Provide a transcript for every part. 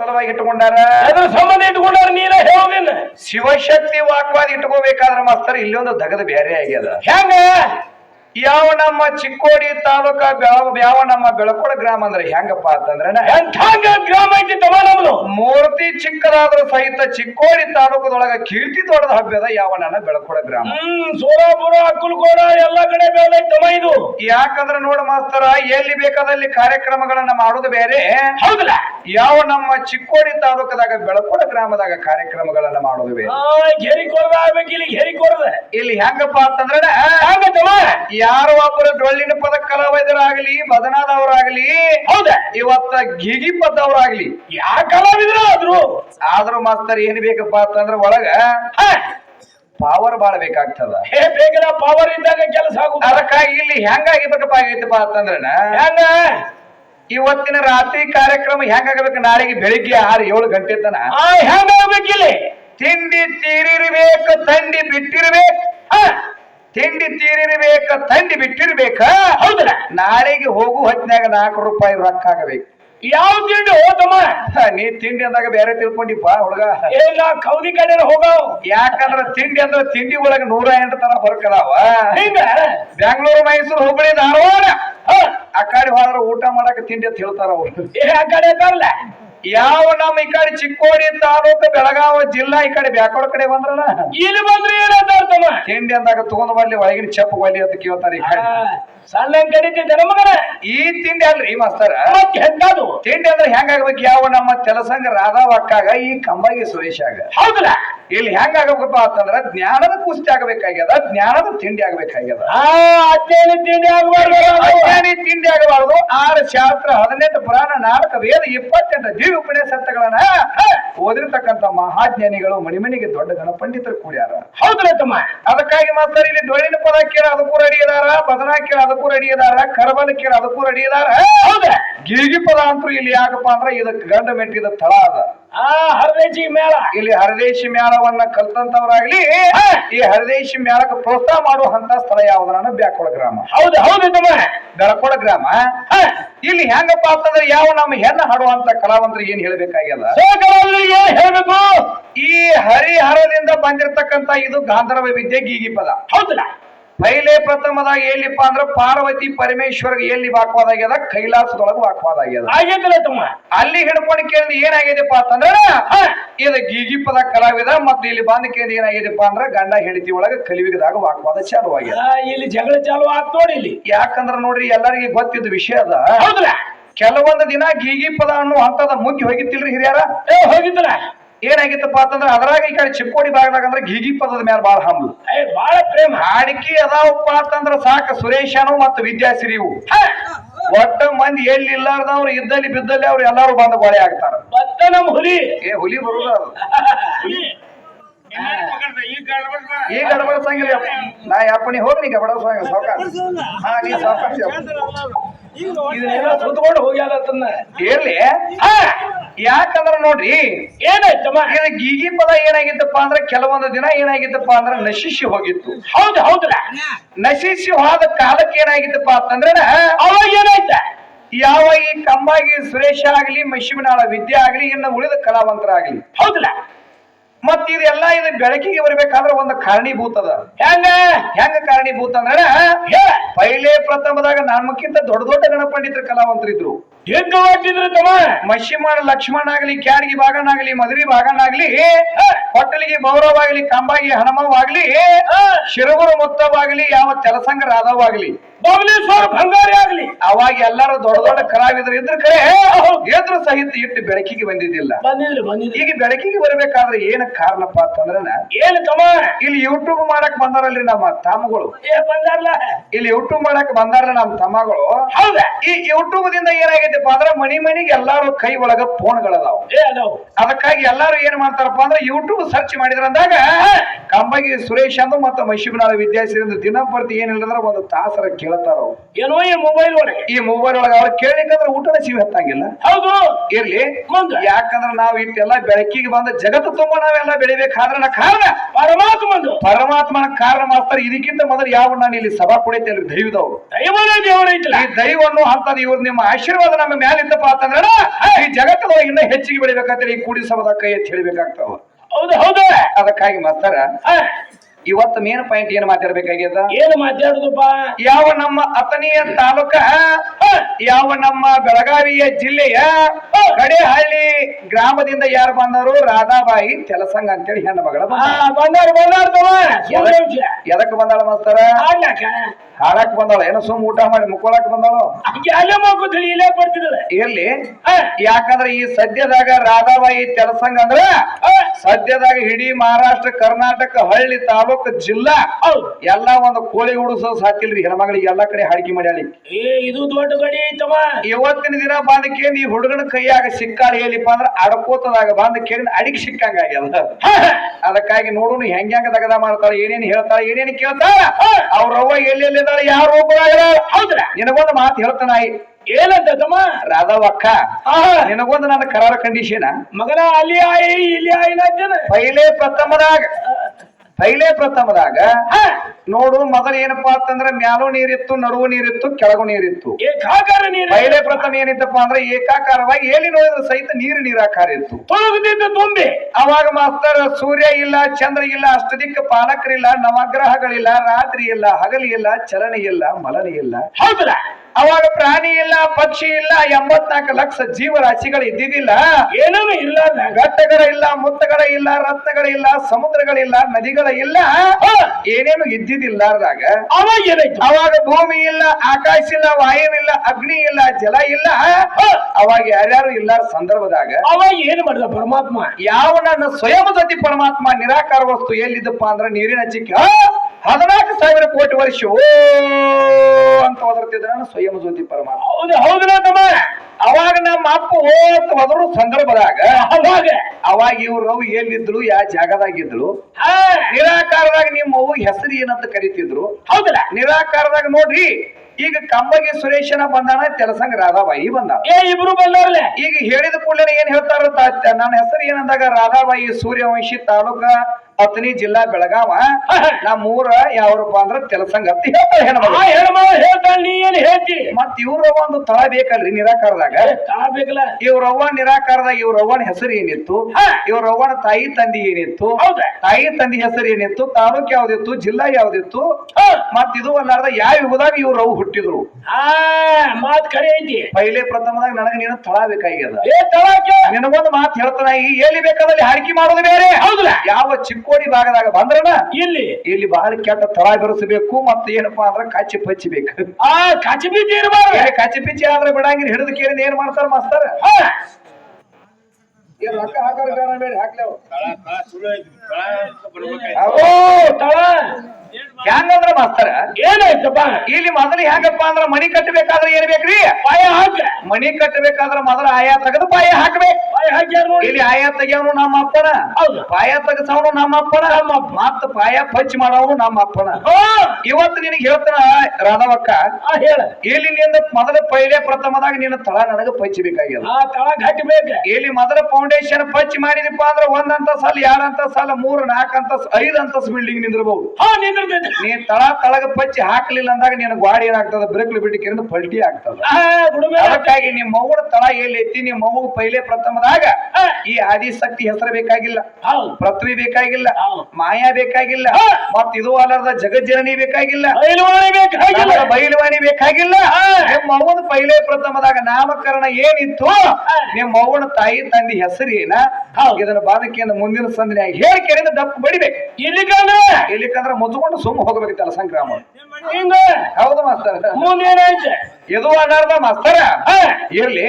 ಸಲುವಾಗಿ ಇಟ್ಕೊಂಡಾರ ಅದ್ರ ಸಂಬಂಧ ಇಟ್ಕೊಂಡಾರ ನೀನ? ಶಿವಶಕ್ತಿ ವಾಕ್ವಾದ ಇಟ್ಕೋಬೇಕಾದ್ರ ಮಾಸ್ತರ್ ಇಲ್ಲೊಂದು ದಗದ ಬೇರೆ ಆಗ್ಯದ. ಹೆಂಗ? ಯಾವ ನಮ್ಮ ಚಿಕ್ಕೋಡಿ ತಾಲೂಕ ಯಾವ ನಮ್ಮ ಬೆಳಕೋಡ ಗ್ರಾಮ ಅಂದ್ರೆ ಹೆಂಗಪ್ಪ ಅಂತಂದ್ರೆ ಗ್ರಾಮ ಐತಿ ತಮ್ಮ ನಮ್ದು? ಮೂರ್ತಿ ಚಿಕ್ಕದಾದ್ರೂ ಸಹಿತ ಚಿಕ್ಕೋಡಿ ತಾಲೂಕದೊಳಗ ಕೀರ್ತಿ ದೊಡ್ಡದ ಹಬ್ಬದ ಯಾವ ನನ್ನ ಬೆಳಕೋಡ ಗ್ರಾಮ ಸೋಲಾಪುರ ಅಕ್ಕುಲ್ಕೋಡ ಎಲ್ಲಾ ಕಡೆ ಇದು. ಯಾಕಂದ್ರೆ ನೋಡ ಮಾಸ್ತರ ಎಲ್ಲಿ ಬೇಕಾದಲ್ಲಿ ಕಾರ್ಯಕ್ರಮಗಳನ್ನ ಮಾಡೋದು ಬೇರೆ. ಹೌದಲ್ಲ? ಯಾವ ನಮ್ಮ ಚಿಕ್ಕೋಡಿ ತಾಲೂಕದಾಗ ಬೆಳಕೋಡ ಗ್ರಾಮದಾಗ ಕಾರ್ಯಕ್ರಮಗಳನ್ನ ಮಾಡೋದು ಬೇರೆ ಆ, ಘೇರಿ ಕೊರದ ಆಗ್ಬೇಕು ಇಲ್ಲಿ ಹೆಂಗಪ್ಪ ಅಂತಂದ್ರೆ ಯಾರು ಒಬ್ಬರು ಡೊಳ್ಳಿನ ಪದ ಕಲಾವಿದರಾಗ್ಲಿ ಬದನಾದವರಾಗಲಿ ಹೌದ? ಇವತ್ತ ಗಿಗಿ ಪದ್ದವರಾಗ್ಲಿ. ಯಾ ಕಲಾವಿದ್ರು ಆದ್ರು? ಆದ್ರೂ ಮಾಸ್ತರ್ ಏನ್ ಬೇಕಪ್ಪ ಅಂತಂದ್ರ ಒಳಗ ಪವರ್ ಪಾವರ್ ಬಾಳ ಬೇಕಾಗ್ತದ. ಹೇ ಬೇಗನ ಪವರ್ ಇದ್ದಾಗ ಕೆಲಸ ಆಗುತ್ತೆ ಅದಕ್ಕಾಗಿ ಇಲ್ಲಿ ಹೆಂಗಾಗಿಬೇಕಪ್ಪ ಆಗೈತಪ್ಪ ಅಂತಂದ್ರೆ ಹೆಂಗ? ಇವತ್ತಿನ ರಾತ್ರಿ ಕಾರ್ಯಕ್ರಮ ಹೆಂಗಾಗಬೇಕು? ನಾಳೆಗೆ ಬೆಳಿಗ್ಗೆ ಆರು ಏಳು ಗಂಟೆ ತನ ಆ ಹೆಂಗ ಆಗ್ಬೇಕಿಲ್ಲಿ ತಿಂಡಿ ತೀರಿರ್ಬೇಕು ತಂಡಿ ಬಿಟ್ಟಿರ್ಬೇಕು. ತಿಂಡಿ ತೀರಿರ್ಬೇಕು ತಂಡಿ ಬಿಟ್ಟಿರ್ಬೇಕ. ಹೌದ್ರ ನಾಳೆಗೆ ಹೋಗು ಹೊತ್ನ್ಯಾಗ ನಾಲ್ಕು ರೂಪಾಯಿ ರೊಕ್ಕ ಆಗಬೇಕು. ಯಾವ ತಿಂಡಿ ಹೋದಮ್ಮ ನೀ ತಿಂಡಿ ಅಂದಾಗ ಬೇರೆ ತಿಳ್ಕೊಂಡಿಪ್ಪ ಹುಡುಗ. ಏನ ಕೌದಿ ಕಡೆ ಹೋಗವ್. ಯಾಕಂದ್ರ ತಿಂಡಿ ಅಂದ್ರ ತಿಂಡಿ ಒಳಗ ನೂರ ಎಂಟು ತರ ಬರ್ಕದಾವ. ಹಿಂಗ? ಬೆಂಗಳೂರು ಮೈಸೂರು ಹುಬ್ಬಳ್ಳಿ ಧಾರವಾಡ. ಊಟ ತಿಂಡಿ ಅಂತ ಹೇಳ್ತಾರ ಅವ್ರು. ಏ ಆ ಕಡೆ ಬರಲ್ಲ ಯಾವ ನಮ್ಮ ಈ ಕಡೆ ಚಿಕ್ಕೋಡಿ ತಾಲೂಕು ಬೆಳಗಾವಿ ಜಿಲ್ಲಾ ಈ ಕಡೆ ಬ್ಯಾಕೋಡ ಕಡೆ ಬಂದ್ರಲ್ಲ? ಇಲ್ಲಿ ಬಂದ್ರೆ ಏನಂತಾರ ತಮ್ಮ ತಿಂಡಿ ಅಂದಾಗ ತಗೊಂಡ್ ಬರ್ಲಿ ಒಳಗಿನ ಚಪ್ಪ ಬರ್ಲಿ ಅಂತ ಕೇಳ್ತಾರೆ ಈ ಕಡೆ. ಸಣ್ಣ ಕಡಿತಿದ್ದೆ ನಮಗನ ಈ ತಿಂಡಿ ಅಲ್ರಿ ಮಾಸ್ತರ? ಮತ್ತೆ ಹೆಂಗಾದು ತಿಂಡಿ ಅಂದ್ರೆ ಹೆಂಗಾಗ್ಬೇಕು? ಯಾವ ನಮ್ಮ ಕೆಲಸಂಗ ರಾಧಾವಕ್ಕಾಗ ಈ ಕಂಬಾಗಿ ಸುರೇಶಾಗ. ಹೌದಲ್ಲ? ಇಲ್ಲಿ ಹೆಂಗಾಗಬೇಕಪ್ಪ ಅಂತಂದ್ರ ಜ್ಞಾನದ ಪುಷ್ಟಿ ಆಗ್ಬೇಕಾಗ್ಯದ ಜ್ಞಾನದ ತಿಂಡಿ ಆಗ್ಬೇಕಾಗ್ಯದ. ಆ ಅಜ್ಜೇನಿ ತಿಂಡಿ ಆಗಬಾರ್ದು ಅಜ್ಞಾನಿ ತಿಂಡಿ ಆಗಬಾರದು. ಆರು ಶಾಸ್ತ್ರ ಹದಿನೆಂಟು ಪುರಾಣ ನಾಲ್ಕು ವೇದ ಇಪ್ಪತ್ತೆಂಟು ಉಪನೆ ಉಪನ್ಯಾಸಗಳನ್ನ ಓದಿರ್ತಕ್ಕಂಥ ಮಹಾಜ್ಞಾನಿಗಳು ಮಣಿಮಣಿಗೆ ದೊಡ್ಡ ಗಣಪಂಡಿತರು ಕೂಡ್ಯಾರ. ಹೌದಲ್ಲ ತಮ್ಮ? ಅದಕ್ಕಾಗಿ ಮಾತ್ರ ಇಲ್ಲಿ ಡೊಳ್ಳಿನ ಪದ ಕೇಳ ಅದಕ್ಕೂ ರೆಡಿ ಇದಾರ ಬದನಾ ಕೇಳ ಅದಕ್ಕೂ ರೆಡಿ ಇದಾರ ಕರಬಲ ಕೇಳ ಅದಕ್ಕೂ ರೆಡಿ ಇದಾರ ಗಿರಿಗಿ ಗೀಗಿ ಪದ ಅಂತೂ ಇಲ್ಲಿ ಯಾಕಪ್ಪ ಅಂದ್ರೆ ಇದಕ್ಕೆ ಗಂಡ ಮೆಟ್ಟಿದ ತಳ ಅದ. ಆ ಹರದೇಶಿ ಮೇಳ ಇಲ್ಲಿ ಹರದೇಶಿ ಮೇಳವನ್ನ ಕಲ್ತಂತವರಾಗ್ಲಿ ಈ ಹರದೇಶಿ ಮೇಳಕ್ಕೆ ಪ್ರೋತ್ಸಾಹ ಮಾಡುವಂತ ಸ್ಥಳ ಯಾವ್ದಾನ ಬ್ಯಾಕೋಳ ಗ್ರಾಮ. ಹೌದು ಹೌದು ತಮ್ಮ. ಬೆಳಕೋಳ ಗ್ರಾಮ? ಇಲ್ಲಿ ಹೆಂಗಪ್ಪ ಅಂತಂದ್ರೆ ಯಾವ ನಮ್ಮ ಹೆಣ್ಣ ಹಾಡುವಂತ ಕಲಾವಂತರಿಗೆ ಏನ್ ಹೇಳ್ಬೇಕಾಗ್ಯದ? ಹೇಳ್ಬೇಕು? ಈ ಹರಿಹರದಿಂದ ಬಂದಿರತಕ್ಕಂತ ಇದು ಗಾಂಧರ್ವ ವಿದ್ಯೆ ಗೀಗಿ ಪದ ಹೌದಲ್ಲ. ಪೈಲೆ ಪ್ರಥಮದಾಗ ಎಲ್ಲಿಪ್ಪ ಅಂದ್ರೆ ಪಾರ್ವತಿ ಪರಮೇಶ್ವರ್ಗೆ ಎಲ್ಲಿ ವಾಕ್ವಾದಾಗ್ಯದ? ಕೈಲಾಸದೊಳಗ ವಾಕ್ವಾದಾಗ್ಯದ. ಆಗೈತಲ್ಲ ತಮ್ಮ. ಅಲ್ಲಿ ಹಿಡ್ಕೊಂಡು ಕೇಳಿದ ಏನಾಗಿದೆಪ್ಪ ಅಂತಂದ್ರ ಇದು ಗೀಗಿ ಪದ ಕಲಾವಿದ ಮತ್ತೆ ಇಲ್ಲಿ ಬಂದ ಕೇಳಿದ ಏನಾಗಿದೆಪ್ಪ ಅಂದ್ರೆ ಗಂಡ ಹೆಂಡತಿ ಒಳಗ ಕಲಿವಿಗದಾಗ ವಾಕ್ವಾದ ಚಾಲುವಾಗ್ಯದ. ಆ, ಇಲ್ಲಿ ಜಗಳ ಚಾಲು ಆತ್ ನೋಡಿ ಇಲ್ಲಿ. ಯಾಕಂದ್ರ ನೋಡ್ರಿ ಎಲ್ಲರಿಗೆ ಗೊತ್ತಿದ್ದ ವಿಷಯ ಅದ. ಕೆಲವೊಂದು ದಿನ ಗೀಗಿ ಪದ ಅನ್ನೋ ಹಂತದ ಮುಗ್ಗಿ ಹೋಗಿತ್ತಿಲ್ರಿ ಹಿರಿಯರ? ಏ ಹೋಗಿದ್ದಲ್ಲ. ಏನಾಗಿತ್ತಪ್ಪ ಅಂತಂದ್ರ ಅದ್ರಾಗ ಈ ಕಡೆ ಚಿಕ್ಕೋಡಿ ಭಾಗದಾಗ ಅಂದ್ರೆ ಗೀಗಿ ಪದದ ಮೇಲೆ ಬಾಳ ಹಂಬಲು. ಏ ಬಾಳ ಪ್ರೇಮ. ಹಾಡಿಕೆ ಅದಾವಪ್ಪ ಅಂತಂದ್ರೆ ಸಾಕ ಸುರೇಶನು ಮತ್ತು ವಿದ್ಯಾಸಿರಿವು ಒಟ್ಟ ಮಂದಿ ಎಲ್ಲಿ ಇಲ್ಲಾರ್ದವ್ರು ಇದ್ದಲ್ಲಿ ಬಿದ್ದಲ್ಲಿ ಅವ್ರು ಎಲ್ಲಾರು ಬಂದ ಗೊಳೆ ಆಗ್ತಾರ. ನಮ್ಮ ಹುಲಿ. ಏ ಹುಲಿ ಬರುದ ಅದು. ಈ ಗಡಬಡ ಸಂಗಿಲ್ಲ ನಾ ಯಾಪಣಿ ಹೋಗಿ ನೀ ಗಡಬಡ ಸಂಗ ಸಾವುಕಾರ. ಹಾ ನೀ ಸಾವುಕಾರ ಇದನ್ನೆಲ್ಲ ಸುತ್ತಕೊಂಡು ಹೋಗ್ಯಾಲ ಅದನ್ನ. ಇರ್ಲಿ. ಯಾಕಂದ್ರ ನೋಡ್ರಿ? ಏನಾಯ್ತಮ್ಮ? ಗೀಗಿ ಪದ ಏನಾಗಿತ್ತಪ್ಪ ಅಂದ್ರೆ ಕೆಲವೊಂದು ದಿನ ಏನಾಗಿತ್ತಪ್ಪ ಅಂದ್ರೆ ನಶಿಸಿ ಹೋಗಿತ್ತು. ಹೌದು ಹೌದಲ್ಲ. ನಶಿಸಿ ಹೋದ ಕಾಲಕ್ಕೆ ಏನಾಗಿತ್ತಪ್ಪ ಅಂತಂದ್ರೆ ಅವಾಗ ಏನಾಯ್ತ? ಯಾವ ಈ ಕಂಬಾಗಿ ಸುರೇಶ ಆಗ್ಲಿ ಮಶಿಮನಾಳ ವಿದ್ಯೆ ಆಗ್ಲಿ ಇನ್ನು ಉಳಿದ ಕಲಾವಂತರಾಗ್ಲಿ. ಹೌದಲ್ಲ. ಮತ್ ಇದೆಲ್ಲ ಇದು ಬೆಳಕಿಗೆ ಬರಬೇಕಾದ್ರೆ ಒಂದು ಕಾರಣೀಭೂತ ಅದ. ಹೆಂಗ? ಹೆಂಗ ಕಾರಣೀಭೂತ ಅಂದ್ರೆ ಪೈಲೆ ಪ್ರಥಮದಾಗ ನಮ್ಮಕ್ಕಿಂತ ದೊಡ್ಡ ದೊಡ್ಡ ಗಣಪಂಡಿತರ ಕಲಾವಂತರಿದ್ರು. ತಮ್ಮ ಮಶಿಮಾಡ ಲಕ್ಷ್ಮಣ ಆಗ್ಲಿ ಕ್ಯಾಡ್ಗಿ ಭಾಗನಾಗ್ಲಿ ಮದುವೆ ಭಾಗನಾಗ್ಲಿ ಹೊಟ್ಟಲಿಗೆ ಗೌರವ ಆಗ್ಲಿ ಕಂಬಾಗಿ ಹನುಮವಾಗ್ಲಿ ಶಿರಗುರು ಮೊತ್ತವಾಗ್ಲಿ ಯಾವ ತೆಲಸಂಗ ರಾಧವಾಗ್ಲಿ ಬಬಲೇಶ್ವರ ಭಂಗಾರಿ ಆಗ್ಲಿ. ಅವಾಗ ಎಲ್ಲಾರು ದೊಡ್ಡ ದೊಡ್ಡ ಕಲಾವಿದರು ಇದ್ರ ಕರೆ ಎದುರು ಸಹಿತ ಇಟ್ಟು ಬೆಳಕಿಗೆ ಬಂದಿದ್ದಿಲ್ಲ. ಬಂದಿದ್ರು ಬಂದಿದ್ರು. ಈಗ ಬೆಳಕಿಗೆ ಬರಬೇಕಾದ್ರೆ ಏನ ಕಾರಣಪ್ಪ ಅಂತಂದ್ರೆ ಏನು ತಮ್ಮ ಇಲ್ಲಿ ಯೂಟ್ಯೂಬ್ ಮಾಡಕ್ ಬಂದಾರಲ್ರಿ ನಮ್ಮ ತಮ್ಮಗಳು. ಏ ಬಂದಾರ್ಲ? ಇಲ್ಲಿ ಯೂಟ್ಯೂಬ್ ಮಾಡಕ್ ಬಂದಾರಲ್ಲ ನಮ್ಮ ತಮ್ಮಗಳು? ಹೌದಾ? ಈ ಯೂಟ್ಯೂಬ್ ದಿಂದ ಏನಾಗೈತಿಪ್ಪ ಅಂದ್ರೆ ಮನಿ ಮನಿಗೆ ಎಲ್ಲಾರು ಕೈ ಒಳಗ ಫೋನ್ಗಳದಾವ ಅದಕ್ಕಾಗಿ ಎಲ್ಲಾರು ಏನ್ ಮಾಡ್ತಾರಪ್ಪ ಅಂದ್ರೆ ಯೂಟ್ಯೂಬ್ ಸರ್ಚ್ ಮಾಡಿದ್ರ ಅಂದಾಗ ಕಂಬಗಿ ಸುರೇಶ್ ಅಂದು ಮತ್ತೆ ಮೈಶಿಬನಾಳ ವಿದ್ಯಾರ್ಥಿ ದಿನಂಪ್ರತಿ ಏನಿಲ್ಲ ಅಂದ್ರೆ ಒಂದು ತಾಸರ ಕೇಳ್ತಾರ ಅವ್ರು. ಏನೋ ಈ ಮೊಬೈಲ್ ಒಳಗೆ. ಈ ಮೊಬೈಲ್ ಒಳಗ ಅವ್ರು ಕೇಳಿಕಂದ್ರೆ ಊಟನೇ ಸಿವಿ ಹತ್ತಂಗಿಲ್ಲ. ಹೌದು. ಇರ್ಲಿ. ಮುಂದೆ ಯಾಕಂದ್ರೆ ನಾವ್ ಇಟ್ಟೆಲ್ಲ ಬೆಳಕಿಗೆ ಬಂದ ಜಗತ್ತು ತುಂಬ ನಾವೆಲ್ಲ ಬೆಳಿಬೇಕಾದ್ರೆ ಕಾರಣ. ಪರಮಾತ್ಮಂದು ಪರಮಾತ್ಮನ ಕಾರಣ ಮಾಡ್ತಾರೆ ಇದಕ್ಕಿಂತ ಮೊದಲು ಯಾವ ನಾನು ಇಲ್ಲಿ ಸಭಾ ಕುಡಿತೇನೆ ದೈವದವ್ರು. ದೈವನೇ ದೇವರ ಈ ದೈವನ್ನು ಅಂತದ್ ಇವ್ರು ನಿಮ್ಮ ಆಶೀರ್ವಾದ ನಮ್ಮ ಮ್ಯಾಲ ಇದ್ದಪ್ಪ ಅಂತಂದ್ರ ಈ ಜಗತ್ತದಾಗ ಇನ್ನ ಹೆಚ್ಚಿಗೆ ಬೆಳಿಬೇಕಂದ್ರೆ ಈ ಕೂಡಿ ಸಭದ ಕೈ ಎತ್ತಿ ಹೇಳಿಬೇಕಾಗ್ತಾವ ಹೌದು ಹೌದು. ಅದಕ್ಕಾಗಿ ಮಾಸ್ತರ ಇವತ್ತು ಮೇನ್ ಪಾಯಿಂಟ್ ಏನ್ ಮಾತಾಡ್ಬೇಕಾಗ್ಯದ ಏನು ಮಾತಾಡುದಪ್ಪ? ಯಾವ ನಮ್ಮ ಅತನಿಯ ತಾಲೂಕ ಯಾವ ನಮ್ಮ ಬೆಳಗಾವಿಯ ಜಿಲ್ಲೆಯ ಕಡೆಹಳ್ಳಿ ಗ್ರಾಮದಿಂದ ಯಾರು ಬಂದರು? ರಾಧಾಬಾಯಿ ತೆಲಸಂಗ ಅಂತೇಳಿ ಹೆಣ್ಣು ಮಗಳ ಬಂದಾರ ಬಂದಾರ. ಎದಕ್ ಬಂದಾಳ ಮಾಸ್ತಾರ? ಹಾಡಕ್ ಬಂದಾಳ. ಏನೋ ಸುಮ್ ಊಟ ಮಾಡಿ ಮುಕ್ಕೊಳಕ್ ಬಂದಾಳು? ಇಲ್ಲೇ ಬರ್ತಿದ್ದಳೆ. ಇರ್ಲಿ ಯಾಕಂದ್ರೆ ಈ ಸದ್ಯದಾಗ ರಾಧಾಬಾಯಿ ತೆಲಸಂಗ ಅಂದ್ರ ಸದ್ಯದಾಗ ಇಡೀ ಮಹಾರಾಷ್ಟ್ರ ಕರ್ನಾಟಕ ಹಳ್ಳಿ ತಾಲೂಕು ಜಿಲ್ಲಾ? ಹೌದು. ಎಲ್ಲಾ ಒಂದು ಕೋಳಿ ಹುಡುಸ ಸಾಕಿಲ್ರಿ ಹೆಣ್ಮಗಳಿಗೆ ಎಲ್ಲಾ ಕಡೆ ಹಾಡಿಕೆ ಮಾಡ್ಯಾಳಿ. ಏ ಇದು ದೊಡ್ಡ ಗಡಿ ಐತಮ್ಮ ಇವತ್ತಿನ ದಿನ ಬಂದಕ್ಕೆ ನೀ ಹುಡುಗನ ಕೈಯಾಗ ಸಿಕ್ಕಾಳ ಹೇಳಿಪ್ಪ ಅಂದ್ರ ಅಡಕೋತದಾಗ ಬಂದ ಕೇಳಿ ಅಡಿಗೆ ಸಿಕ್ಕಂಗ ಆಗ್ಯದ. ಅದಕ್ಕಾಗಿ ನೋಡೋನು ಹೆಂಗ್ ಹೆಂಗ ತಗದ ಮಾಡ್ತಾಳ ಏನೇನು ಹೇಳ್ತಾಳ ಏನೇನ್ ಕೇಳ್ತಾಳ. ಅವ್ರವ್ವ ಎಲ್ಲೆಲ್ಲಿದ್ದಾಳ ಯಾರು ಒಬ್ಬರಾಗ ಹೌದ್ರ? ನಿನಗೊಂದು ಮಾತು ಹೇಳ್ತಾನ ಏನಂತ ತಮ್ಮ ರಾಧವಕ್ಕ ನಿನಗೊಂದು ನನ್ನ ಕರಾರ ಕಂಡೀಷನ್ ಮಗನ ಅಲ್ಲಿ ಆಯಿ ಇಲ್ಲಿ ಅಂತೇನೆ ಪೈಲೆ ಪ್ರಥಮದಾಗ. ಪೈಲೆ ಪ್ರಥಮದಾಗ. ನೋಡು ಮೊದಲ ಏನಪ್ಪಾ ಅಂತಂದ್ರ ಮ್ಯಾಲೂ ನೀರಿತ್ತು ನಡುವು ನೀರಿತ್ತು ಕೆಳಗು ನೀರಿತ್ತು. ಏಕಾಕಾರ ಕಾಕಾರ ನೀರು ಪೈಲೆ ಪ್ರಥಮ ಏನಿತ್ತಪ್ಪ ಅಂದ್ರೆ ಏಕಾಕಾರವಾಗಿ ಎಲ್ಲಿ ನೋಡಿದ್ರೆ ಸಹಿತ ನೀರು ನೀರಾಕಾರ ಇತ್ತು. ತುಂಬಿ. ಅವಾಗ ಮಾಸ್ತರ್ ಸೂರ್ಯ ಇಲ್ಲ ಚಂದ್ರ ಇಲ್ಲ ಅಷ್ಟದಿಕ್ಕ ಪಾಲಕರಿಲ್ಲ ನವಗ್ರಹಗಳಿಲ್ಲ ರಾತ್ರಿ ಇಲ್ಲ ಹಗಲಿ ಇಲ್ಲ ಚಲನೆ ಇಲ್ಲ ಮಲನೆ ಇಲ್ಲ. ಹೌದಲ್ಲ? ಅವಾಗ ಪ್ರಾಣಿ ಇಲ್ಲ ಪಕ್ಷಿ ಇಲ್ಲ ಎಂಬತ್ನಾಲ್ಕು ಲಕ್ಷ ಜೀವರಾಶಿಗಳು ಇದ್ದಿದ್ದಿಲ್ಲ. ಏನೂ ಇಲ್ಲ ಘಟ್ಟಗಳ ಇಲ್ಲ ಮುತ್ತಗಳ ಇಲ್ಲ ರತ್ನಗಳ ಇಲ್ಲ ಸಮುದ್ರಗಳಿಲ್ಲ ನದಿಗಳ ಇಲ್ಲ. ಏನೇನು ಇದ್ದಿದ್ದಿಲ್ಲಾರ್ದಾಗ. ಅವಾಗ ಏನಾಯ್ತು ಅವಾಗ ಭೂಮಿ ಇಲ್ಲ ಆಕಾಶ ಇಲ್ಲ ವಾಯುವಿಲ್ಲ ಅಗ್ನಿ ಇಲ್ಲ ಜಲ ಇಲ್ಲ. ಅವಾಗ ಯಾರ್ಯಾರು ಇಲ್ಲ ಸಂದರ್ಭದಾಗ? ಅವಾಗ ಏನ್ ಮಾಡಿದ ಪರಮಾತ್ಮ? ಯಾವ ನನ್ನ ಸ್ವಯಂ ಜೊತೆ ಪರಮಾತ್ಮ ನಿರಾಕಾರ ವಸ್ತು ಎಲ್ಲಿದ್ದಪ್ಪ ಅಂದ್ರೆ ನೀರಿನ ಚಿಕ್ಕ. ಹದಿನಾಲ್ಕು ಸಾವಿರ ಕೋಟಿ ವರ್ಷ ಓ ಅಂತ ಒದರ್ತಿದ್ರ ಸ್ವಯಂ ಜ್ಯೋತಿ ಪರಮಾತ್ಮ. ಹೌದು ಹೌದು ನಮ್ಮ ಅವಾಗ ನಮ್ಮ ಅಪ್ಪ ಓತ್ ಹೋದ್ರು ಸಂದರ್ಭದಾಗ ಅವಾಗ. ಅವಾಗ ಇವ್ರು ಎಲ್ಲಿದ್ರು ಯಾವ ಜಾಗದಾಗಿದ್ರು ನಿರಾಕಾರದಾಗ ನಿಮ್ಮ ಹೆಸರು ಏನಂತ ಕರಿತಿದ್ರು? ಹೌದಲ್ಲ. ನಿರಾಕಾರದಾಗ ನೋಡ್ರಿ ಈಗ ಕಂಬಗಿ ಸುರೇಶನ ಬಂದಾನ ತೆಲಸಂಗ ರಾಧಾಬಾಯಿ ಬಂದಾನ ಏ ಇಬ್ರು ಬಂದವ್ರಲ್ಲ? ಈಗ ಹೇಳಿದ ಕೂಡಲೇ ಏನ್ ಹೇಳ್ತಾರ ನನ್ನ ಹೆಸರು ಏನಂದಾಗ ರಾಧಾಬಾಯಿ ಸೂರ್ಯವಂಶಿ ತಾಲೂಕ ಅತನಿ ಜಿಲ್ಲಾ ಬೆಳಗಾವ. ನಮ್ಮೂರ ಯಾವ್ರಪ್ಪ ಅಂದ್ರ ತೆಲಸಂಗ ಅಂತ ಹೇಳ್ತಾರೆ ಹೇಳ್ತಿ? ಮತ್ ಇವ್ರವ್ವ ಒಂದು ತಳ ಬೇಕಲ್ರಿ ನಿರಾಕಾರದಾಗ. ಇವ್ರವ್ವ ನಿರಾಕಾರದಾಗ ಇವ್ರವ್ವನ ಹೆಸರು ಏನಿತ್ತು. ಇವ್ರವ್ವನ ತಾಯಿ ತಂದಿ ಏನಿತ್ತು? ತಾಯಿ ತಂದಿ ಹೆಸರು ಏನಿತ್ತು? ತಾಲೂಕ್ ಯಾವ್ದಿತ್ತು? ಜಿಲ್ಲಾ ಯಾವ್ದಿತ್ತು. ಮತ್ ಇದು ಅಲ್ಲಾರ್ದ ಯಾವ ಯುಗದಾಗ ಇವ್ರವ್ವ ಹುಟ್ಟಿದ್ರು. ಆ ಮಾತ್ ಕರೆ ಐತಿ. ಪೈಲೆ ಪ್ರಥಮದಾಗ ನನಗ ನೀನು ತಳ ಬೇಕಾಗ್ಯದ. ಏ ತಳಕ್ಕೆ ನಿನಗೊಂದು ಮಾತು ಹೇಳ್ತಾನ ಈ ಎಲ್ಲಿ ಬೇಕಾದಲ್ಲಿ ಹಾಡಿಕೆ ಮಾಡೋದು ಬೇರೆ. ಹೌದಲ್ಲ. ಯಾವ ಚಿಕ್ಕೋಡಿ ಭಾಗದಾಗ ಬಂದ್ರನ? ಇಲ್ಲಿ. ಇಲ್ಲಿ ಬಹಳ ಕೆಟ್ಟ ತಳ ಬೆರೆಸಬೇಕು ಮತ್ತೆ ಏನಪ್ಪಾ ಅಂದ್ರ ಕಚ್ಚಿ ಪಚ್ಚಬೇಕು ಆ ಕಾಚಿ ಬೀಜ ಇರಬಾರ್ದು. ಕಚ್ಚಿ ಪಿಚ್ಚಿ ಆದ್ರೆ ಬಿಡಂಗಿನ ಹಿಡಿದು ಕೇಳಿದ ಏನ್ ಮಾಡ್ತಾರ ಮಾಸ್ತಾರ? ಏನ್ ರೊಕ್ಕ ಹಾಕೋರು ಬೇಡ. ಓ ತಳ. ಹೆಂಗಂದ್ರ ಮಾಸ್ತರ? ಏನಾಯ್ತಪ್ಪ? ಇಲ್ಲಿ ಮೊದಲು ಹೆಂಗಪ್ಪ ಅಂದ್ರ ಮನಿ ಕಟ್ಟಬೇಕಾದ್ರೆ ಏನ್ ಬೇಕ್ರಿ? ಪಾಯ ಹಾಕ ಮನಿ ಕಟ್ಟಬೇಕಾದ್ರ ಮೊದಲು ಆಯಾ ತೆಗೆದು ಪಾಯ ಹಾಕ್ಬೇಕು. ಪಾಯ ಹಾಕ್ಯಾರ ಇಲ್ಲಿ ಆಯಾ ತೆಗಿಯವನು ನಮ್ಮ ಅಪ್ಪನ. ಹೌದು. ಪಾಯ ತೆಗಸವನು ನಮ್ಮ ಅಪ್ಪನ. ಮತ್ತ ಪಾಯ ಪಚ್ ಮಾಡವನು ನಮ್ಮ ಅಪ್ಪನ. ಇವತ್ತು ನಿನಗೆ ಹೇಳ್ತಾನ ರಾಧವಕ್ಕ ಹೇಳ. ಇಲ್ಲಿ ನಿಂದ ಮೊದಲ ಪೈಲೆ ಪ್ರಥಮದಾಗ ನಿನ್ನ ತಳ ನನಗ ಪಚ್ಚಬೇಕಾಗ್ಯದ ಆ ತಳ ಕಟ್ಟಬೇಕ ಇಲ್ಲಿ ಮೊದಲ ಫೌಂಡೇಶನ್ ಪಚ್ ಮಾಡಿದಪ್ಪ ಅಂದ್ರ ಒಂದಂತ ಸಾಲ ಎರಡಂತ ಅಂತ ಸಾಲ ಮೂರ್ ನಾಲ್ಕಂತ ಐದಂತ ಬಿಲ್ಡಿಂಗ್ ನಿಂದಿರಬಹುದು ಬಿಲ್ಡಿಂಗ್ ನಿಂದಿರ್ಬಹುದು ನೀ ತಳ ತಳಗ ಪಚ್ಚಿ ಹಾಕ್ಲಿಲ್ಲ ಅಂದಾಗ ನಿನ್ನ ಗಾಡಿ ಏನಾಗ್ತದ? ಬ್ರೇಕ್ಲು ಬಿಟ್ಟಿಗೆ ಪಲ್ಟಿ ಆಗ್ತದ. ಅದಕ್ಕಾಗಿ ನಿಮ್ಮ ಮೌನ ತಳ ಎಲ್ಲಿ ಐತಿ? ನಿಮ್ಮ ಮಗು ಪೈಲೆ ಪ್ರಥಮದಾಗ ಈ ಆದಿಶಕ್ತಿ ಹೆಸರು ಬೇಕಾಗಿಲ್ಲ. ಪೃಥ್ವಿ ಬೇಕಾಗಿಲ್ಲ. ಮಾಯಾ ಬೇಕಾಗಿಲ್ಲ. ಮತ್ ಇದು ಅಲ್ಲದ ಜಗಜ್ಜನನಿ ಬೇಕಾಗಿಲ್ಲ. ಬಯಲುವಾಣಿ ಬೇಕಾಗಿಲ್ಲ. ನಿಮ್ಮ ಅವ್ವನ ಪೈಲೆ ಪ್ರಥಮದಾಗ ನಾಮಕರಣ ಏನಿತ್ತು ನಿಮ್ಮ ಅವ್ವನ ತಾಯಿ ತಂದಿ ಹೆಸರೇನ ಇದನ್ನ ಬಾಧಕಿಯನ್ನು ಮುಂದಿನ ಸಂದಿನ ಹೇಳಿಕೆಯಿಂದ ದಪ್ಪ ಬಡಿಬೇಕು. ಇಲ್ಲಿ ಇಲ್ಲಿಕಂದ್ರೆ ಮುದ್ದುಕೊಂಡು ಸುಮ್ಮ ಹೋಗ್ಬೇಕಿತ್ತಲ್ಲ ಸಂಕ್ರಾಮ ಹೌದು ಮಾಸ್ತರ. ಮುಂದೇನೈತೆ ಇದು ಅನ್ನಾರ್ದ ಮಾಸ್ತರ. ಇರ್ಲಿ.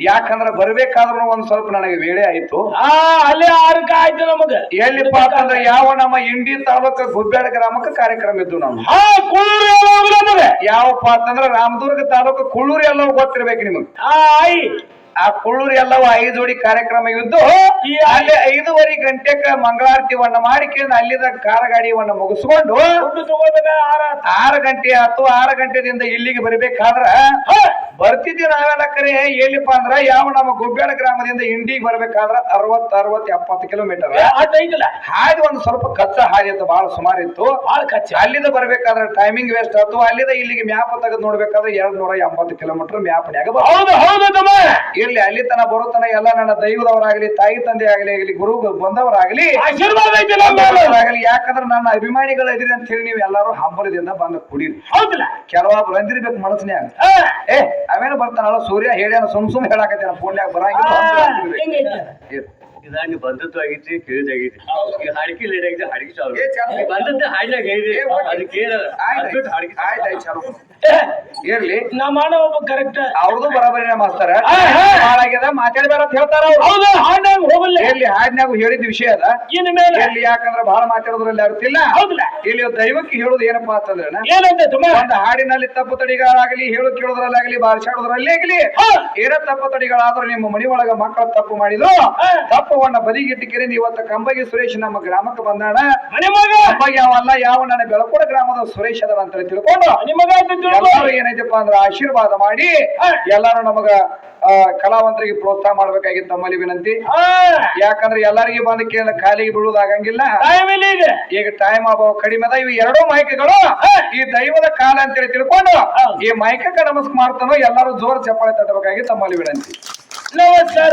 ಯಾಕಂದ್ರ ಬರ್ಬೇಕಾದ್ರೂ ಒಂದ್ ಸ್ವಲ್ಪ ನನಗೆ ವೇಳೆ ಆಯ್ತು. ಆ ಅಲ್ಲೇ ಆರಕ ಆಯ್ತು ನಮಗ. ಎಲ್ಲಿಪ್ಪ ಅಂತಂದ್ರೆ ಯಾವ ನಮ್ಮ ಇಂಡಿ ತಾಲೂಕ ಗುಬ್ಬ್ಯಾಡ ಗ್ರಾಮಕ್ಕೆ ಕಾರ್ಯಕ್ರಮ ಇದ್ದು ನಾವು ಹಾ ಕುಳ್ಳೂರು ಯಾವಾಗ ನಮಗ ಯಾವಪ್ಪ ಅಂತಂದ್ರೆ ರಾಮದುರ್ಗ ತಾಲೂಕು ಕುಳ್ಳೂರು ಎಲ್ಲ ಗೊತ್ತಿರ್ಬೇಕು ನಿಮಗ್. ಆಯಿ. ಆ ಕುಳ್ಳೂರು ಎಲ್ಲವೂ ಐದು ಜೋಡಿ ಕಾರ್ಯಕ್ರಮ ಇದ್ದು ಅಲ್ಲಿ ಐದೂವರೆ ಗಂಟೆಕ ಮಂಗಳಾರತಿವನ್ನ ಮಾಡಿಕೊಂಡು ಅಲ್ಲಿದ ಕಾರಗಾಡಿವನ್ನ ಮುಗಿಸ್ಕೊಂಡು ಆರ ಗಂಟೆ ಆತು ಆರು ಗಂಟೆದಿಂದ ಇಲ್ಲಿಗೆ ಬರ್ಬೇಕಾದ್ರ ಬರ್ತಿದ್ದೆ ನಾವೆಲ್ಲ ಕರೆ ಎಲ್ಲಿಪ್ಪ ಅಂದ್ರ ಯಾವ ನಮ್ಮ ಗುಬ್ಬೇಳ ಗ್ರಾಮದಿಂದ ಇಂಡಿಗೆ ಬರ್ಬೇಕಾದ್ರ ಅರವತ್ ಅರವತ್ ಎಪ್ಪತ್ತು ಕಿಲೋಮೀಟರ್. ಹಾದಿ ಒಂದು ಸ್ವಲ್ಪ ಕಚ್ಚ ಹಾದಿ ಇತ್ತು ಬಹಳ ಸುಮಾರು ಇತ್ತು. ಅಲ್ಲಿಂದ ಬರ್ಬೇಕಾದ್ರೆ ಟೈಮಿಂಗ್ ವೇಸ್ಟ್ ಆಯ್ತು ಅಲ್ಲಿಂದ ಇಲ್ಲಿಗೆ ಮ್ಯಾಪ್ ತೆಗೆದು ನೋಡ್ಬೇಕಾದ್ರೆ ಎರಡ್ ನೂರ ಎಂಬತ್ತು ಕಿಲೋಮೀಟರ್ ಮ್ಯಾಪ್ನ್ಯಾಗ ಇಲ್ಲಿ ಅಲ್ಲಿ ತನ ಬರುತ್ತನ ಎಲ್ಲ ನನ್ನ ದೈವದವರಾಗಲಿ ತಾಯಿ ತಂದೆ ಆಗಲಿ ಆಗಲಿ ಗುರು ಬಂದವರಾಗಲಿ. ಆಗಲಿ ಯಾಕಂದ್ರೆ ನನ್ನ ಅಭಿಮಾನಿಗಳು ಇದ್ರಿ ಅಂತ ಹೇಳಿ ನೀವು ಎಲ್ಲರೂ ಹಂಬಲದಿಂದ ಬಂದು ಕುಡೀರಿ. ಹೌದಲ್ಲ? ಕೆಲವೊಬ್ರು ಅಂದಿರ್ಬೇಕು ಮನಸ್ನ್ಯಾಗ ಹಾ. ಏ ಅವೇನು ಬರ್ತಾನಲ್ಲ ಸೂರ್ಯ ಹೇಳ್ಯಾನ ಸುಮ್ ಸುಮ್ ಹೇಳಾಕತ್ತೇನ ಫೋನ್ಯಾಗ ಬರಂಗಿಲ್ಲ ಇದಾಗಿ ಬಂದದ್ದು ಆಗೈತಿ ಕೇಳಿದಾಗೈತಿ ಈಗ ಹಾಡಿಕೆ ಲೇಟ್ ಆಗಿದೆ ಹಾಡಿಕೆ ಚಾಲು. ಬಂದದ್ದು ಹಾಡಿನಾಗ ಏ, ಓಕೆ. ಅದಕ್ಕೆ ಏನದ ಹಾಡಿಕೆ ಆಯ್ತ್ ಚಾಲು. ಇರ್ಲಿ. ನಮ್ಮ ಅಣ್ಣ ಒಬ್ಬ ಕರೆಕ್ಟ್ ಅವ್ರದ್ದು ಬರಾಬರಿನ ಮಾಸ್ತರ. ಆ, ಹಾ. ಭಾಳ ಆಗ್ಯದ ಅಂತ ಹೇಳ್ತಾರ ಹೌದು ಹಾಡ್ನಾಗ ಹೋಗಲ್ಲ. ಇಲ್ಲಿ ಹಾಡ್ನ್ಯಾಗ ಹೇಳಿದ ವಿಷಯ ಅದ. ಇನ್ ಮೇಲೆ ಇಲ್ಲಿ ಯಾಕಂದ್ರೆ ಬಹಳ ಮಾತಾಡೋದ್ರಲ್ಲಿ ಅರ್ತಿಲ್ಲ ಹೌದಲ್ಲ. ಇಲ್ಲಿ ದೈವಕ್ಕೆ ಹೇಳೋದು ಏನಪ್ಪಾ ಅಂತಂದ್ರೆ ಏನಂತ ಒಂದು ಹಾಡಿನಲ್ಲಿ ತಪ್ಪು ತಡಿಗಳಾಗಲಿ ಹೇಳು ಕೇಳೋದ್ರಲ್ಲಾಗಲಿ ಬಾರಿಸಾಡೋದ್ರಲ್ಲಿ ಆಗಲಿ. ಏನೋ ತಪ್ಪು ತಡಿಗಳಾದ್ರೂ ನಿಮ್ಮ ಮನಿ ಒಳಗ ಮಕ್ಕಳು ತಪ್ಪು ಮಾಡಿದ್ರು. ಹಾ. ತಪ್ಪವನ್ನ ಬದಿಗಿಟ್ಟಿಕೆರೆ ಇವತ್ತು ಕಂಬಗಿ ಸುರೇಶ್ ನಮ್ಮ ಗ್ರಾಮಕ್ಕೆ ಬಂದಾಣ. ಕಂಬಗಿ ಅವಲ್ಲ ಯಾವ ನನ್ನ ಬೆಳಕೋಡ ಗ್ರಾಮದ ಸುರೇಶ್ ಅದ ಅಂತ ತಿಳ್ಕೊಂಡು. ಎಲ್ಲರೂ ಏನೈತಪ್ಪ ಅಂದ್ರ ಆಶೀರ್ವಾದ ಮಾಡಿ ಎಲ್ಲಾರು ನಮಗ ಕಲಾವಂತರಿಗೆ ಪ್ರೋತ್ಸಾಹ ಮಾಡ್ಬೇಕಾಗಿತ್ತು ತಮ್ಮಲ್ಲಿ ವಿನಂತಿ. ಯಾಕಂದ್ರೆ ಎಲ್ಲರಿಗೆ ಬಂದು ಕೇಳ ಖಾಲಿಗೆ ಬೀಳುವುದಾಗಂಗಿಲ್ಲ ಈಗ. ಟೈಮ್ ಅಭಾವ ಕಡಿಮೆ ಅದ. ಇವು ಎರಡೂ ಮಾಹಿತಿಗಳು ಈ ದೈವದ ಕಾಲ ಅಂತೇಳಿ ತಿಳ್ಕೊಂಡು. ಈ ಮೈಕಕ್ಕೆ ನಮಸ್ಕಾರ ಮಾಡ್ತಾನೋ ಎಲ್ಲರೂ ಜೋರ್ ಚಪ್ಪಾಳೆ ತಟ್ಟಬೇಕಾಗಿ ತಮ್ಮಲ್ಲಿ ವಿನಂತಿ. ನಮಸ್ಕಾರ